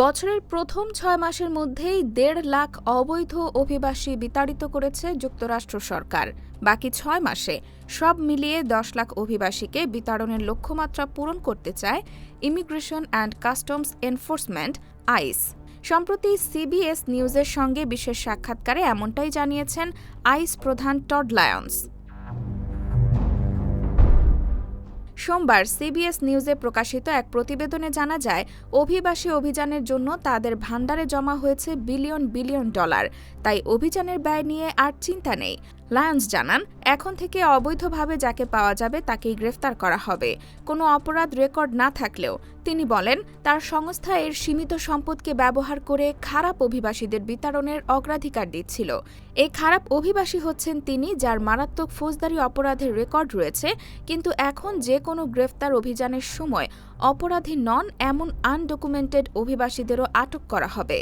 বছরের প্রথম ছয় মাসের মধ্যেই দেড় লাখ অবৈধ অভিবাসী বিতাড়িত করেছে যুক্তরাষ্ট্র সরকার। বাকি ছয় মাসে সব মিলিয়ে দশ লাখ অভিবাসীকে বিতাড়নের লক্ষ্যমাত্রা পূরণ করতে চায় immigration and customs enforcement ICE সম্প্রতি সিবিএস নিউজের সঙ্গে বিশেষ সাক্ষাৎকারে এমনটাই জানিয়েছেন আইস প্রধান টড লায়ন্স। সোমবার সিবিএস নিউজে প্রকাশিত এক প্রতিবেদনে জানা যায়, অভিবাসী অভিযানের জন্য তাদের ভাণ্ডারে জমা হয়েছে বিলিয়ন বিলিয়ন ডলার। তাই অভিযানের ব্যয় নিয়ে আর চিন্তা নেই। লায়ন্স জানান, এখন থেকে অবৈধভাবে যাকে পাওয়া যাবে তাকেই গ্রেফতার করা হবে। কোনো অপরাধ রেকর্ড না থাকলেও, তিনি বলেন, তার সংস্থা এর সীমিত সম্পদকে ব্যবহার করে খারাপ অভিবাসীদের বিতরণের অগ্রাধিকার দিচ্ছিল। এই খারাপ অভিবাসী হচ্ছেন তিনি, যার মারাত্মক ফৌজদারি অপরাধের রেকর্ড রয়েছে, কিন্তু এখন যে কোনো গ্রেফতার অভিযানের সময় অপরাধী নন, এমন আনডকুমেন্টেড অভিবাসীদেরও আটক করা হবে।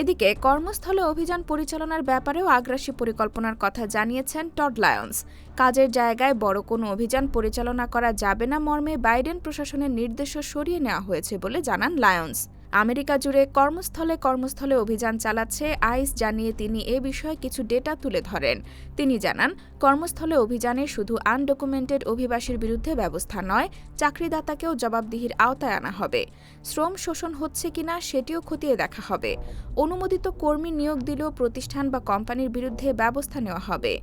এদিকে কর্মস্থলে অভিযান পরিচালনার ব্যাপারেও আগ্রাসী পরিকল্পনার কথা জানিয়েছেন টড লায়ন্স। কাজের জায়গায় বড় কোনো অভিযান পরিচালনা করা যাবে না মর্মে বাইডেন প্রশাসনের নির্দেশও সরিয়ে নেওয়া হয়েছে বলে জানান লায়ন্স। আমেরিকা জুড়ে কর্মস্থলে কর্মস্থলে অভিযান চালাচ্ছে আইস জানিয়ে তিনি এ বিষয়ে কিছু ডেটা তুলে ধরেন। তিনি জানান, কর্মস্থলে অভিযানে শুধু আনডকুমেন্টেড অভিবাসীর বিরুদ্ধে ব্যবস্থা নয়, চাকরিদাতাকেও জবাবদিহির আওতায় আনা হবে। শ্রম শোষণ হচ্ছে কিনা সেটিও খতিয়ে দেখা হবে। অনুমোদিত কর্মী নিয়োগ দিলেও প্রতিষ্ঠান বা কোম্পানির বিরুদ্ধে ব্যবস্থা নেওয়া হবে।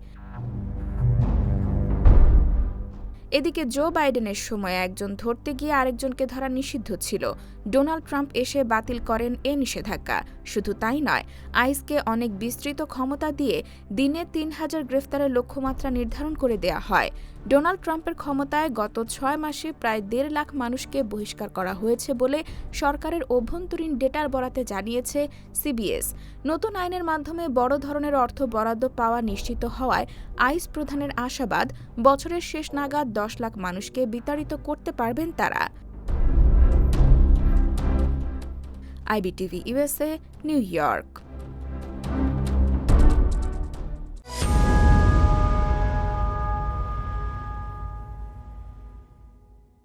এদিকে জো বাইডেনের সময় একজন ধরতে গিয়ে আরেকজনকে ধরা নিষিদ্ধ ছিল। ডোনাল্ড ট্রাম্প এসে বাতিল করেন এ নিষেধাজ্ঞা। শুধু তাই নয়, আইসকে অনেক বিস্তৃত ক্ষমতা দিয়ে দিনে তিন হাজার গ্রেফতারের লক্ষ্যমাত্রা নির্ধারণ করে দেয়া হয়। ডোনাল্ড ট্রাম্পের ক্ষমতায় গত ছয় মাসে প্রায় দেড় লাখ মানুষকে বহিষ্কার করা হয়েছে বলে সরকারের অভ্যন্তরীণ ডেটার বরাতে জানিয়েছে সিবিএস। নতুন আইনের মাধ্যমে বড় ধরনের অর্থ বরাদ্দ পাওয়া নিশ্চিত হওয়ায় আইস প্রধানের আশাবাদ, বছরের শেষ নাগাদ দশ লাখ মানুষকে বিতাড়িত করতে পারবেন তারা। IBTV USA New York.